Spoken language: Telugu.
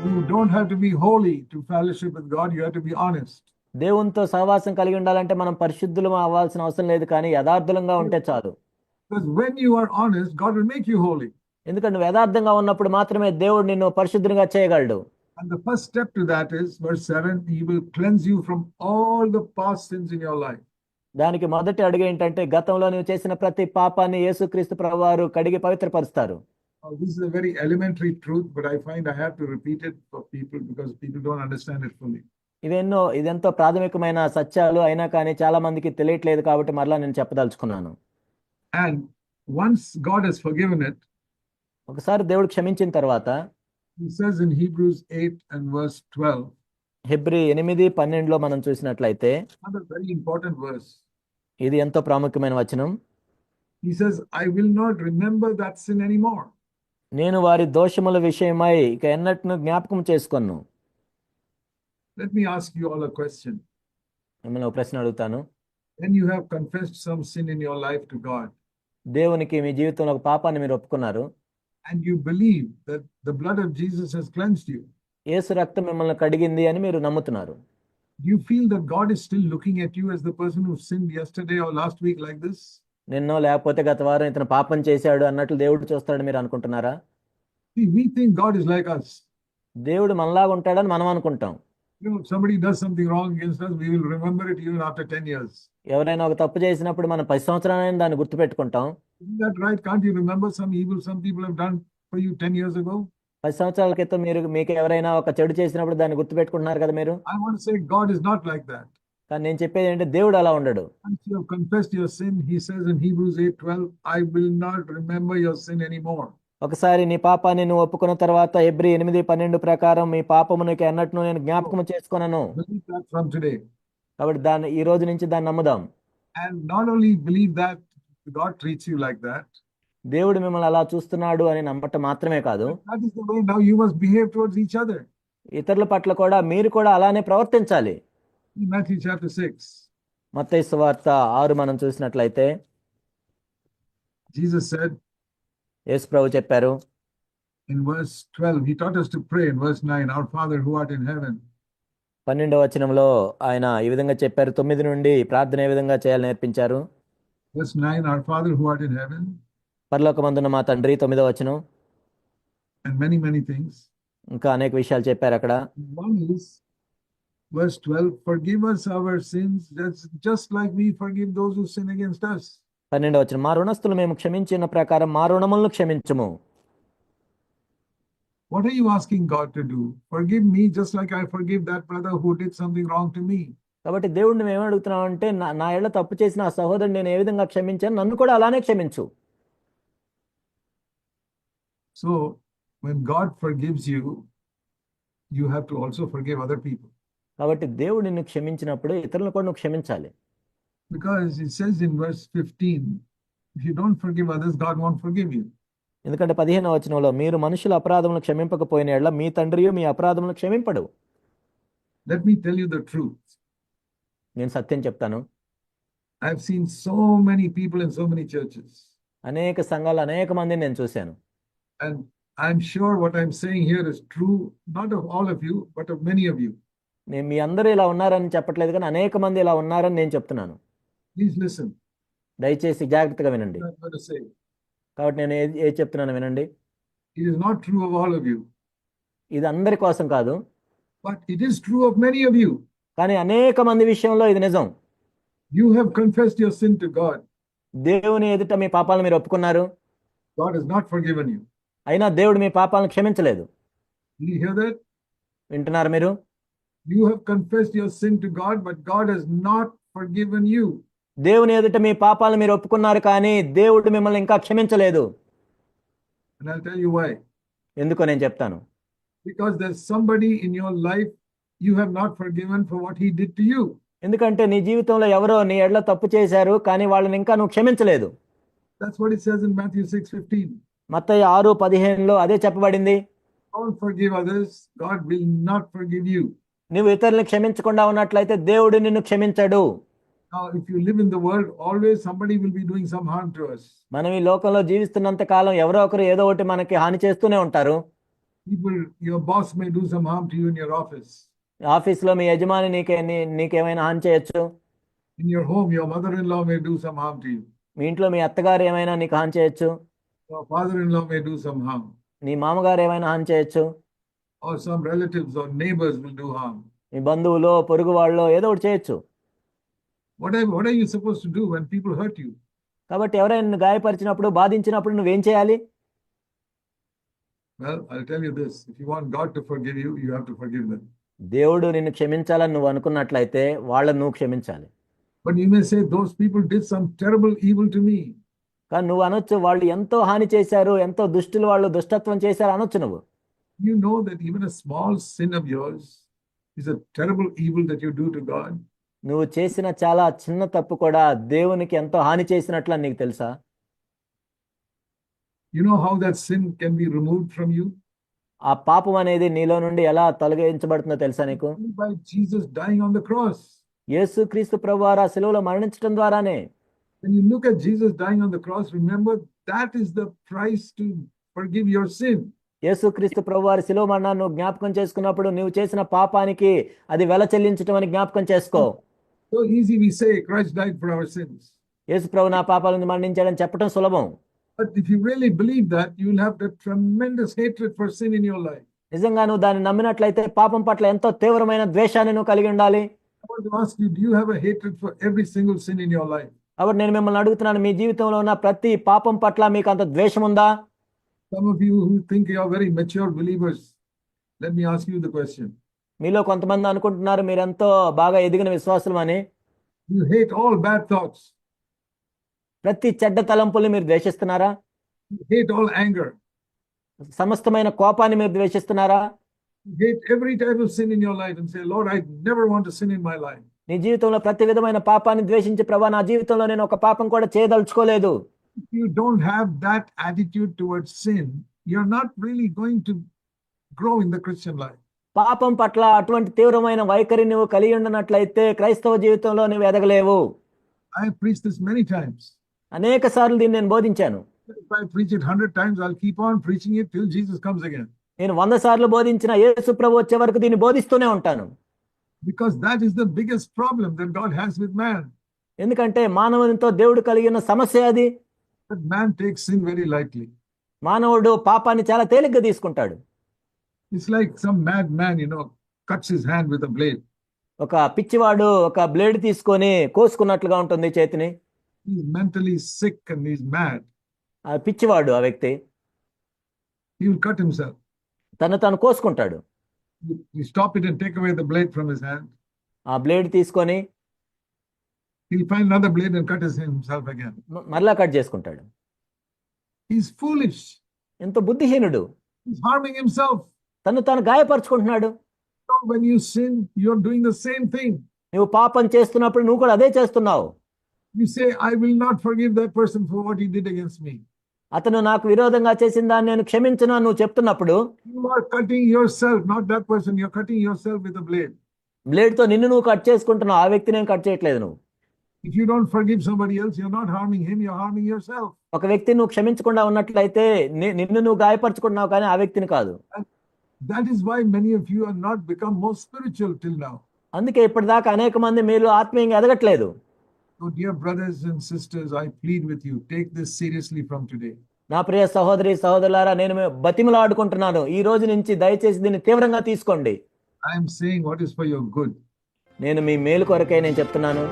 You don't have to be holy to fellowship with God, you have to be honest. దేవునితో సహవాసం కలిగి ఉండాలంటే మనం పరిశుద్ధులం అవ్వాల్సిన అవసరం లేదు కానీ యథార్థులంగా ఉంటే చాలు Because when you are honest, God will make you holy. ఎందుకంటే నువ్వు యథార్థంగా ఉన్నప్పుడు మాత్రమే దేవుడు నిన్ను పరిశుద్ధునిగా చేయగలడు And the first step to that is verse 7 He will cleanse you from all the past sins in your life. దానికి మొదటి అడుగు ఏంటంటే గతంలో నువ్వు చేసిన ప్రతి పాపాన్ని యేసుక్రీస్తు ప్రభువారు కడిగి పవిత్రపరుస్తారు this is a very elementary truth, but I find I have to repeat it for people because people don't understand it fully. ఇవెన్నో ఇదెంతో ప్రాథమికమైన సత్యాలు అయినా కానీ చాలా మందికి తెలియట్లేదు కాబట్టి మరలా నేను చెప్పదలుచుకున్నాను And once God has forgiven it, ఒకసారి దేవుడు క్షమించిన తర్వాత He says in Hebrews 8 and verse 12, హెబ్రి ఎనిమిది పన్నెండులో మనం చూసినట్లయితే another very important verse. ఇది ఎంతో ప్రాముఖ్యమైన వచనం He says, I will not remember that sin anymore. నేను వారి దోషముల విషయమై ఇక ఎన్నట్ను జ్ఞాపకం చేసుకొను Let me ask you all a question. మిమ్మల్ని ఒక ప్రశ్న అడుగుతాను When you have confessed some sin in your life to God, దేవునికి మీ జీవితంలో ఒక పాపాన్ని మీరు ఒప్పుకున్నారు and you believe that the blood of Jesus has cleansed you, యేసు రక్తం మిమ్మల్ని కడిగింది అని మీరు నమ్ముతున్నారు you feel that God is still looking at you as the person who sinned yesterday or last week like this? నిన్నో లేకపోతే గత వారం ఇతను పాపం చేశాడు అన్నట్లు దేవుడు చూస్తాడు మీరు అనుకుంటున్నారా? దేవుడు మనలాగా ఉంటాడని మనం అనుకుంటాం. ఎవరైనా ఒక తప్పు చేసినప్పుడు మనం పది సంవత్సరాలైన దాన్ని గుర్తు పెట్టుకుంటాం పది సంవత్సరాల క్రితం మీరు మీకు ఎవరైనా ఒక చెడు చేసినప్పుడు దాన్ని గుర్తు పెట్టుకుంటున్నారు కదా మీరు? కానీ నేను చెప్పేది ఏంటంటే దేవుడు అలా ఉండడు. ఒకసారి నీ పాపాన్ని నువ్వు ఒప్పుకున్న తర్వాత ఎబ్రి ఎనిమిది పన్నెండు ప్రకారం మీ పాపము అన్నట్టు నేను జ్ఞాపకం చేసుకున్నాను కాబట్టి దాన్ని ఈ రోజు నుంచి దాన్ని నమ్ముదాం. And not only believe that god treats like that దేవుడు మిమ్మల్ని అలా చూస్తున్నాడు అని నమ్మటం మాత్రమే కాదు. That is the behave towards each other ఇతరుల పట్ల కూడా మీరు కూడా అలానే ప్రవర్తించాలి. మత్తయి సువార్త ఆరు మనం చూసినట్లయితే జీసస్ సెడ్ యేసు ప్రభు చెప్పారు. Verse 12 he taught us verse 9 our father who art in heaven 12వ వచనంలో ఆయన ఈ విధంగా చెప్పారు. తొమ్మిది నుండి ప్రార్థన ఏ విధంగా చేయాలని నేర్పించారు? Verse 9 our father who art in heaven పరలోకమందున మా తండ్రి 9వ వచనం. అండ్ మెనీ థింగ్స్ ఇంకా అనేక విషయాలు చెప్పారు అక్కడ. Verse 12, forgive us our sins, that's just like we forgive those who sin against us. పన్నెండవ వచనం మా రుణస్తులు మేము క్షమించిన ప్రకారం మా రుణములను క్షమించము What are you asking God to do? Forgive me just like I forgive that brother who did something wrong to me. కాబట్టి దేవుడిని మేము అడుగుతున్నాం అంటే నా ఏళ్ళ తప్పు చేసిన ఆ సహోదరుని నేను ఏ విధంగా క్షమించాను నన్ను కూడా అలానే క్షమించు So when God forgives you, you have to also forgive other people. కాబట్టి దేవుడు నిన్ను క్షమించినప్పుడు ఇతరులను కూడా నువ్వు క్షమించాలి. ఎందుకంటే పదిహేను వచనంలో మీరు మనుషుల అపరాధములను క్షమింపకపోయిన ఎడ్ల మీ తండ్రి మీ అపరాధములను క్షమింపడు. Let me tell you the truth నేను సత్యం చెప్తాను. I have so many people so many churches అనేక సంఘాలు అనేక మందిని నేను చూశాను. And I am sure what I am saying here is true not of all of you but of many of you నేను మీ అందరూ ఇలా ఉన్నారని చెప్పట్లేదు కానీ అనేక మంది ఇలా ఉన్నారని నేను చెప్తున్నాను. దయచేసి జాగ్రత్తగా వినండి. కాబట్టి నేను ఏది ఏది చెప్తున్నాను వినండి of all of you, ఇది అందరి కోసం కాదు but it is true of many of you. కానీ అనేక మంది విషయంలో ఇది నిజం You have confessed your sin to God. దేవుని ఎదుట మీ పాపాలను మీరు ఒప్పుకున్నారు God has not forgiven you. అయినా దేవుడు మీ పాపాలను క్షమించలేదు you hear that? వింటున్నారు మీరు You have confessed your sin to God, but God has not forgiven you. దేవుని ఎదుట మీ పాపాలను మీరు ఒప్పుకున్నారు కానీ దేవుడు మిమ్మల్ని ఇంకా క్షమించలేదు And I'll tell you why. ఎందుకో నేను చెప్తాను Because there's somebody in your life you have not forgiven for what he did to you. ఎందుకంటే నీ జీవితంలో ఎవరో నీ ఎడ్ల తప్పు చేశారు కానీ వాళ్ళని ఇంకా నువ్వు క్షమించలేదు That's what it says in Matthew 6:15. మత్తయి ఆరు పదిహేనులో అదే చెప్పబడింది Don't forgive others, God will not forgive you. నువ్వు ఇతరులను క్షమించకుండా ఉన్నట్లయితే దేవుడు నిన్ను క్షమించడు doing some harm to us. మనం ఈ లోకంలో జీవిస్తున్నంత కాలం ఎవరో ఒకరు ఏదో ఒకటి మనకి హాని చేస్తూనే ఉంటారు harm to you in your office. ఆఫీస్లో మీ యజమాని నీకే నీకేమైనా హాని చేయొచ్చు In your home, your mother-in-law may do some harm to you. మీ ఇంట్లో మీ అత్తగారు ఏమైనా నీకు హాని చేయొచ్చు Your father-in-law may do some harm. నీ మామగారు ఏమైనా హాని చేయొచ్చు Or some relatives or neighbors will do harm. మీ బంధువులో పొరుగు వాళ్ళో ఏదో ఒకటి చేయొచ్చు What are, what are you supposed to do when people hurt you? కాబట్టి ఎవరైనా నిన్ను గాయపరిచినప్పుడు బాధించినప్పుడు నువ్వేం చేయాలి Well, I'll tell you this. If you want God to forgive you, you have to forgive them. దేవుడు నిన్ను క్షమించాలని నువ్వు అనుకున్నట్లయితే వాళ్ళని నువ్వు క్షమించాలి But you may say, those people did some terrible evil to me. కానీ నువ్వు అనొచ్చు వాళ్ళు ఎంతో హాని చేశారు ఎంతో దుష్టులు వాళ్ళు దుష్టత్వం చేశారు అనొచ్చు నువ్వు You know that even a small sin of yours is a terrible evil that you do to God. నువ్వు చేసిన చాలా చిన్న తప్పు కూడా దేవునికి ఎంతో హాని చేసినట్లు నీకు తెలుసా You know how that sin can be removed from you? ఆ పాపం అనేది నీలో నుండి ఎలా తొలగించబడుతుందో తెలుసా నీకు Only By Jesus dying on the cross. యేసు క్రీస్తు ప్రభువారు ఆ సెలవులో మరణించడం ద్వారానే When you look at Jesus dying on the cross, remember that is the price to forgive your sin. యేసు క్రీస్తు ప్రభువారి శిలువ మరణాన్ని నువ్వు జ్ఞాపకం చేసుకున్నప్పుడు నువ్వు చేసిన పాపానికి అది వెల చెల్లించడం అని జ్ఞాపకం చేసుకో So easy we say Christ died for our sins. యేసు ప్రభు నా పాపాల నుంచి మరణించాడని చెప్పడం సులభం But if you really believe that, you will have that tremendous hatred for sin in your life. నిజంగా నువ్వు దాన్ని నమ్మినట్లయితే పాపం పట్ల ఎంతో తీవ్రమైన ద్వేషాన్ని నువ్వు కలిగి ఉండాలి? కాబట్టి నేను మిమ్మల్ని అడుగుతున్నాను మీ జీవితంలో ఉన్న ప్రతి పాపం పట్ల మీకు అంత ద్వేషం ఉందా Some of you who think you are very mature believers, let me ask you the question. మీలో కొంతమంది అనుకుంటున్నారు మీరెంతో బాగా ఎదిగిన విశ్వాసులు అని You hate all bad thoughts. ప్రతి చెడ్డ తలంపుల్ని మీరు ద్వేషిస్తున్నారా You hate all anger. సమస్తమైన కోపాన్ని మీరు ద్వేషిస్తున్నారా You hate every type of sin in your life and say, Lord, I never want to sin in my life. నీ జీవితంలో ప్రతి విధమైన పాపాన్ని ద్వేషించి ప్రభా నా జీవితంలో నేను ఒక పాపం కూడా చేయదలుచుకోలేదు if you don't have that attitude towards sin, you're not really going to grow in the Christian life. పాపం పట్ల అటువంటి తీవ్రమైన వైఖరి నువ్వు కలిగి ఉండనట్లయితే క్రైస్తవ జీవితంలో నువ్వు ఎదగలేవు. ఐ ప్రీచ్ దిస్ టైమ్స్ అనేక సార్లు దీన్ని నేను బోధించాను. I times I'll keep on preaching comes నేను వంద సార్లు బోధించిన యేసు ప్రభు వచ్చే వరకు దీన్ని బోధిస్తూనే ఉంటాను. Because that is the biggest problem that god has with man ఎందుకంటే మానవునితో దేవుడు కలిగిన సమస్య అది. మానవుడు పాపాన్ని చాలా తేలిగ్గా తీసుకుంటాడు. It's like some mad man you know cuts his hand with a blade ఒక పిచ్చివాడు ఒక బ్లేడ్ తీసుకొని కోసుకున్నట్లుగా ఉంటుంది చేతిని. Is mentally sick and is mad ఆ పిచ్చివాడు ఆ వ్యక్తి హి విల్ కట్ హింసెల్ఫ్ తన తను కోసుకుంటాడు. He stop it and take away the blade from his hand ఆ బ్లేడ్ తీసుకొని He'll find another blade and cut himself again. మరలా కట్ చేసుకుంటాడు He's foolish. ఎంతో బుద్ధిహీనుడు He's harming himself. తను తాను గాయపరుచుకుంటున్నాడు So when you sin, you're doing the same thing. నువ్వు పాపం చేస్తున్నప్పుడు నువ్వు కూడా అదే చేస్తున్నావు You say, I will not forgive that person for what he did against me. అతను నాకు విరోధంగా చేసిన దాన్ని నేను క్షమించను అని నువ్వు చెప్తున్నప్పుడు You are cutting yourself, not that person. You're cutting yourself with a blade. బ్లేడ్తో నిన్ను నువ్వు కట్ చేసుకుంటున్నావు ఆ వ్యక్తిని ఏం కట్ చేయట్లేదు నువ్వు if you don't forgive somebody else you are not harming him you harming yourself ఒక వ్యక్తి నువ్వు క్షమించకుండా ఉన్నట్లయితే నిన్ను నువ్వు గాయపరచుకుంటున్నావు కానీ ఆ వ్యక్తిని కాదు. That is why many of you are not become more spiritual till now అందుకే ఇప్పటిదాకా అనేక మంది మీరు ఆత్మీయంగా ఎదగట్లేదు. Brothers sisters I plead with you take this seriously from today నా ప్రియ సహోదరి సహోదరులారా నేను బతిమలాడుకుంటున్నాను. ఈ రోజు నుంచి దయచేసి దీన్ని తీవ్రంగా తీసుకోండి. I'm saying what is for your good నేను మీ మేలు కొరకే నేను చెప్తున్నాను.